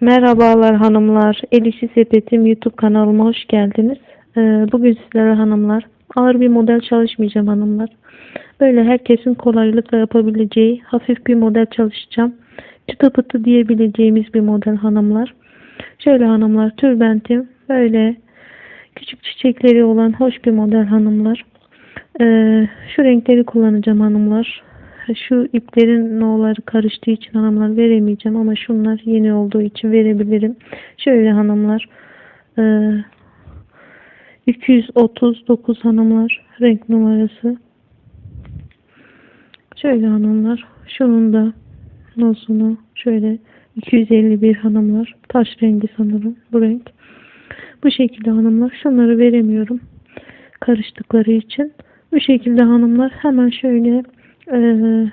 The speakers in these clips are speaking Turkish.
Merhabalar hanımlar. El İşi Sepetim YouTube kanalıma hoş geldiniz. Ee, Bugün sizlere hanımlar ağır bir model çalışmayacağım hanımlar. Böyle herkesin kolaylıkla yapabileceği hafif bir model çalışacağım. Çıtı pıtı diyebileceğimiz bir model hanımlar. Şöyle hanımlar tülbentim böyle küçük çiçekleri olan hoş bir model hanımlar. Ee, şu renkleri kullanacağım hanımlar. Şu iplerin no'ları karıştığı için hanımlar veremeyeceğim ama şunlar yeni olduğu için verebilirim. Şöyle hanımlar. Ee, 239 hanımlar renk numarası. Şöyle hanımlar. Şunun da nosunu şöyle 251 hanımlar. Taş rengi sanırım bu renk. Bu şekilde hanımlar. Şunları veremiyorum. Karıştıkları için. Bu şekilde hanımlar hemen şöyle eee,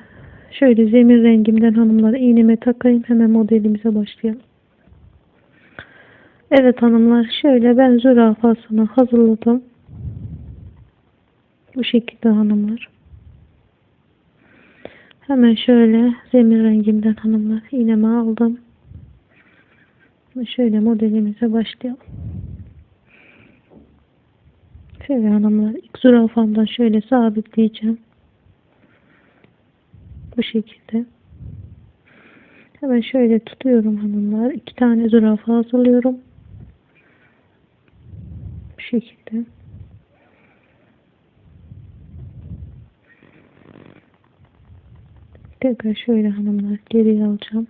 şöyle zemin rengimden hanımları iğneme takayım. Hemen modelimize başlayalım. Evet hanımlar şöyle ben zürafasını hazırladım. Bu şekilde hanımlar. Hemen şöyle zemin rengimden hanımlar iğnemi aldım. Şöyle modelimize başlayalım. Şöyle hanımlar ilk zürafamdan şöyle sabitleyeceğim. Bu şekilde. Hemen şöyle tutuyorum hanımlar. İki tane zürafa hazırlıyorum. Bu şekilde. Tekrar şöyle hanımlar geriye alacağım.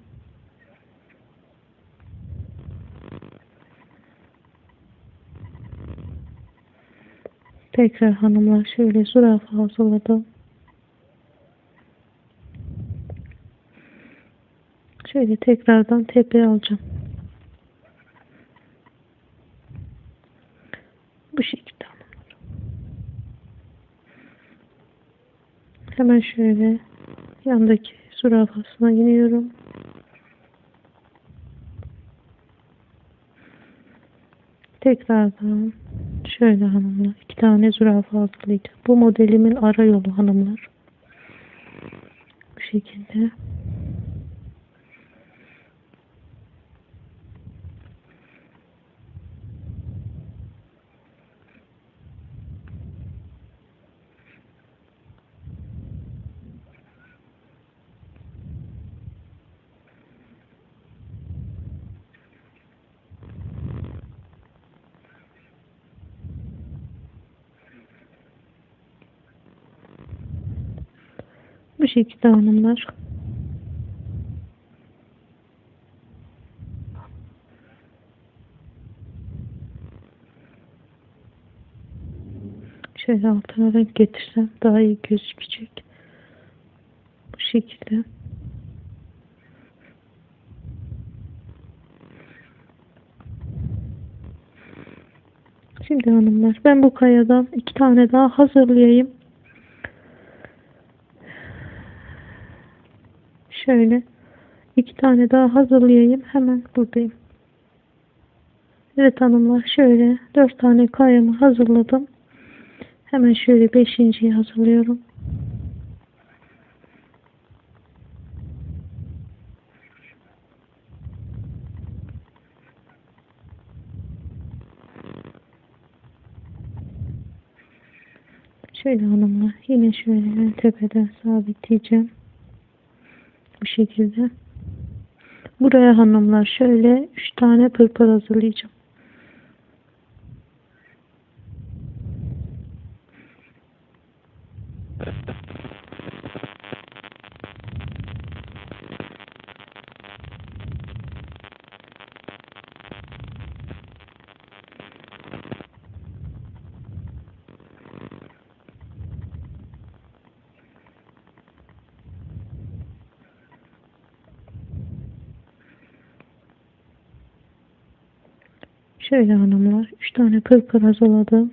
Tekrar hanımlar şöyle zürafa hazırladım. Şöyle tekrardan tepeye alacağım. Bu şekilde hanımlar. Hemen şöyle yandaki zürafasına iniyorum. Tekrardan şöyle hanımlar iki tane zürafa hazırlayacağım. Bu modelimin ara yolu hanımlar. Bu şekilde. Bu şekilde hanımlar. Şöyle altına renk getirsem daha iyi gözükecek. Bu şekilde. Şimdi hanımlar ben bu kayadan iki tane daha hazırlayayım. Şöyle iki tane daha hazırlayayım. Hemen buradayım. Evet hanımlar şöyle dört tane kayamı hazırladım. Hemen şöyle beşinciyi hazırlıyorum. Şöyle hanımlar yine şöyle en tepeden sabitleyeceğim. Şekilde. Buraya hanımlar şöyle üç tane pırpır hazırlayacağım. Şöyle hanımlar üç tane pırpır hazırladım.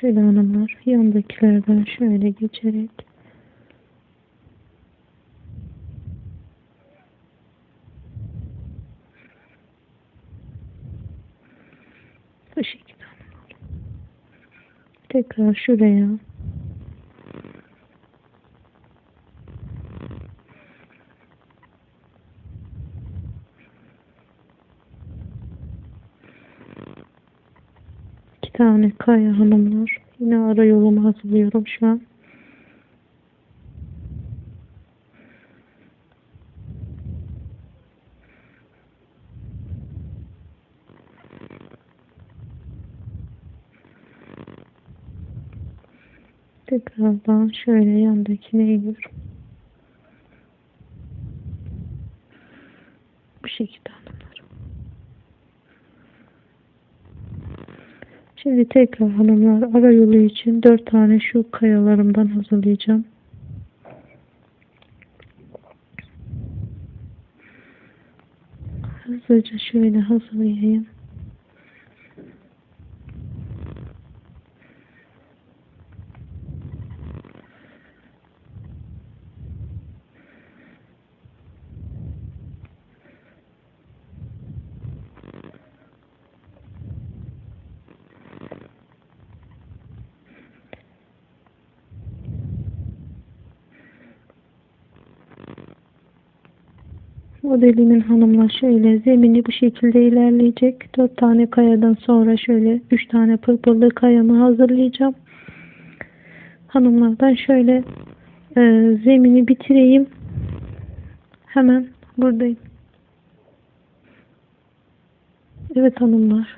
Şöyle hanımlar yandakilerden şöyle geçerek bu şekilde hanımlar. Tekrar şuraya tane kaya hanımlar. Yine ara yolumu hazırlıyorum şu an. Tekrardan şöyle yandakine iniyorum. Bu şekilde hanımlar. Şimdi tekrar hanımlar ara yolu için dört tane şu kayalarımdan hazırlayacağım. Hızlıca şöyle hazırlayayım. Modelimin hanımla şöyle zemini bu şekilde ilerleyecek. Dört tane kayadan sonra şöyle üç tane pırpırlı kayamı hazırlayacağım. Hanımlardan şöyle e, zemini bitireyim. Hemen buradayım. Evet hanımlar.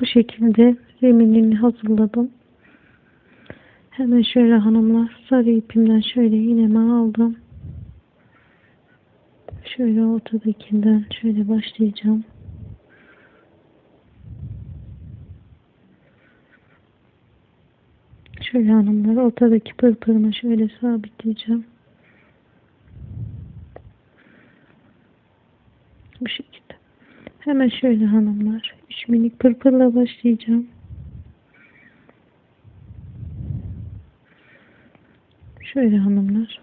Bu şekilde zeminini hazırladım. Hemen şöyle hanımlar sarı ipimden şöyle iğnemi aldım. Şöyle ortadakinden şöyle başlayacağım. Şöyle hanımlar ortadaki pırpırımı şöyle sabitleyeceğim. Bu şekilde. Hemen şöyle hanımlar. Üç minik pırpırla başlayacağım. Şöyle hanımlar.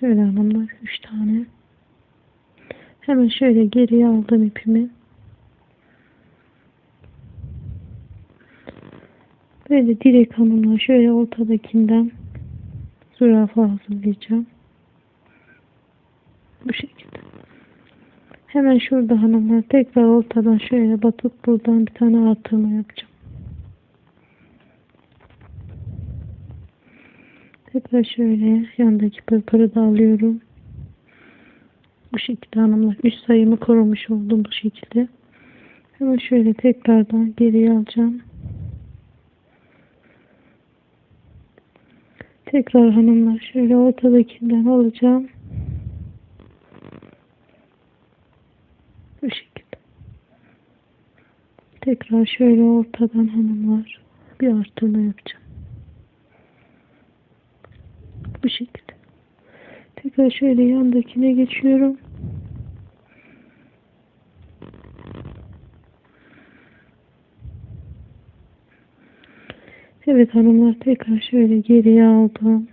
Şöyle hanımlar üç tane. Hemen şöyle geriye aldım ipimi. Böyle direkt hanımlar şöyle ortadakinden zürafa hazırlayacağım. Bu şekilde. Hemen şurada hanımlar tekrar ortadan şöyle batıp buradan bir tane artırma yapacağım. Tekrar şöyle yandaki pırpırı da alıyorum. Bu şekilde hanımlar. Üst sayımı korumuş oldum bu şekilde. Hemen şöyle tekrardan geriye alacağım. Tekrar hanımlar şöyle ortadakinden alacağım. Bu şekilde. Tekrar şöyle ortadan hanımlar bir artırma yapacağım. Bu şekilde. Tekrar şöyle yandakine geçiyorum. Evet hanımlar tekrar şöyle geriye aldım.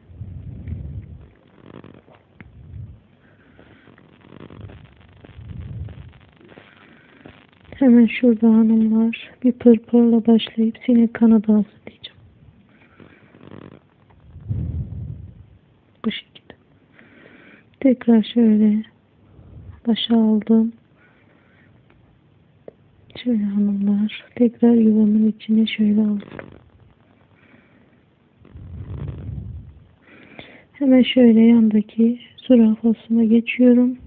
Hemen şurada hanımlar bir pırpırla başlayıp sinek kanadı hazırlayacağım. Bu şekilde. Tekrar şöyle başa aldım. Şöyle hanımlar tekrar yuvamın içine şöyle aldım. Hemen şöyle yandaki zürafasına geçiyorum.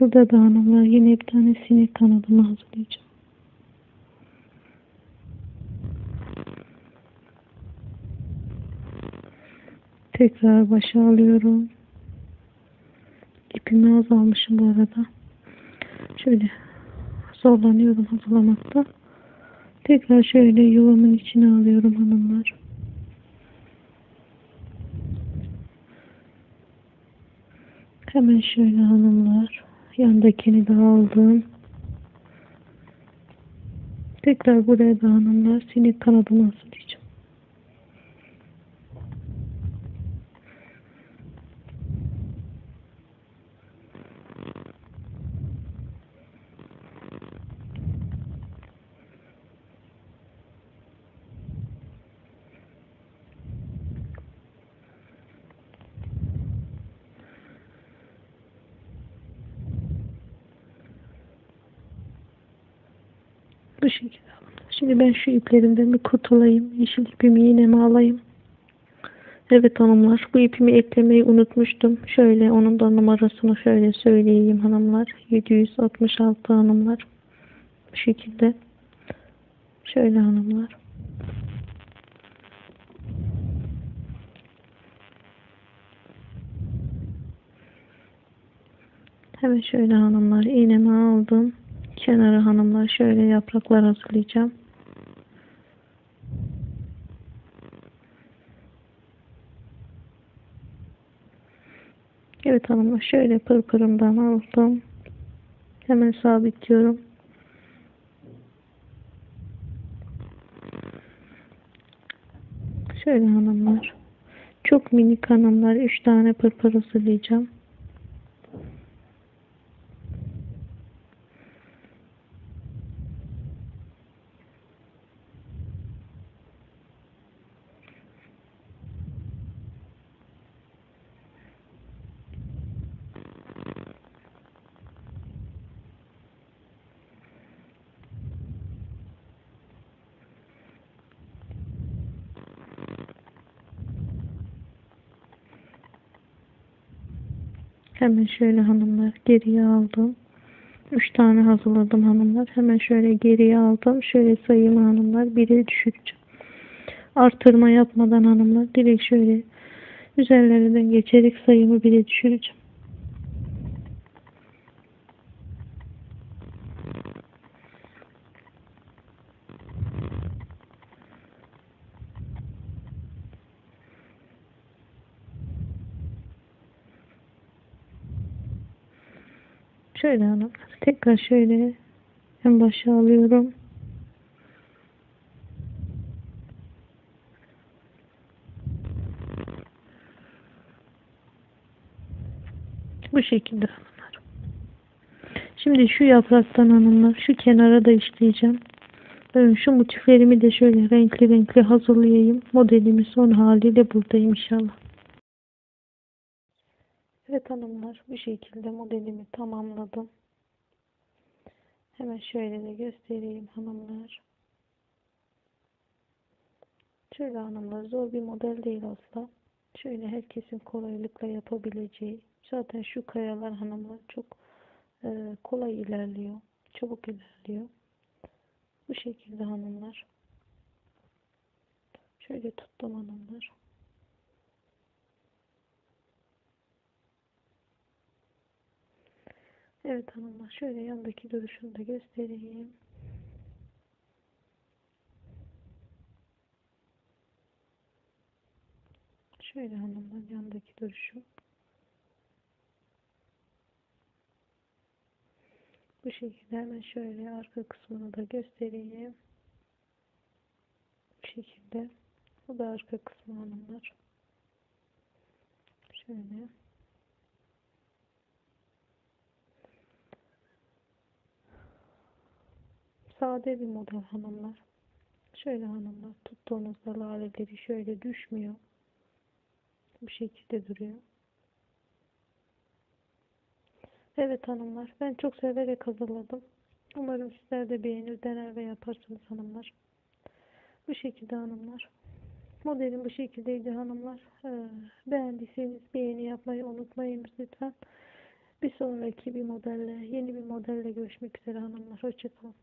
Burada da hanımlar yine bir tane sinek kanadını hazırlayacağım. Tekrar başa alıyorum. İpimi azalmışım bu arada. Şöyle zorlanıyorum hazırlamakta. Tekrar şöyle yuvamın içine alıyorum hanımlar. Hemen şöyle hanımlar. Yandakini de aldım. Tekrar buraya da hanımlar sinek kanadımı hazırlayacağım. Bu şekilde. Şimdi ben şu iplerimden bir kurtulayım. Yeşil ipimi iğneme alayım. Evet hanımlar. Bu ipimi eklemeyi unutmuştum. Şöyle onun da numarasını şöyle söyleyeyim hanımlar. 766 hanımlar. Bu şekilde. Şöyle hanımlar. Hemen şöyle hanımlar iğnemi aldım. Kenara hanımlar şöyle yapraklar hazırlayacağım. Evet hanımlar şöyle pırpırımdan aldım. Hemen sabitliyorum. Şöyle hanımlar. Çok minik hanımlar. 3 tane pırpır hazırlayacağım. Hemen şöyle hanımlar geriye aldım. 3 tane hazırladım hanımlar. Hemen şöyle geriye aldım. Şöyle sayayım hanımlar. 1'e düşüreceğim. Artırma yapmadan hanımlar direkt şöyle üzerlerinden geçerek sayımı 1'e düşüreceğim. Şöyle hanım. Tekrar şöyle en başa alıyorum. Bu şekilde hanımlar. Şimdi şu yapraktan hanımlar şu kenara da işleyeceğim. Ben şu motiflerimi de şöyle renkli renkli hazırlayayım. Modelimin son haliyle buradayım inşallah. Evet hanımlar bu şekilde modelimi tamamladım. Hemen şöyle de göstereyim hanımlar. Şöyle hanımlar zor bir model değil asla. Şöyle herkesin kolaylıkla yapabileceği. Zaten şu kayalar hanımlar çok e, kolay ilerliyor. Çabuk ilerliyor. Bu şekilde hanımlar. Şöyle tuttum hanımlar. Evet hanımlar şöyle yandaki duruşunu da göstereyim. Şöyle hanımlar yandaki duruşu. Bu şekilde hemen şöyle arka kısmını da göstereyim. Bu şekilde. Bu da arka kısmı hanımlar. Şöyle. Sade bir model hanımlar. Şöyle hanımlar tuttuğunuzda laleleri şöyle düşmüyor. Bu şekilde duruyor. Evet hanımlar ben çok severek hazırladım. Umarım sizler de beğenir, dener ve yaparsınız hanımlar. Bu şekilde hanımlar. Modelim bu şekildeydi hanımlar. Ee, beğendiyseniz beğeni yapmayı unutmayınız lütfen. Bir sonraki bir modelle, yeni bir modelle görüşmek üzere hanımlar. Hoşçakalın.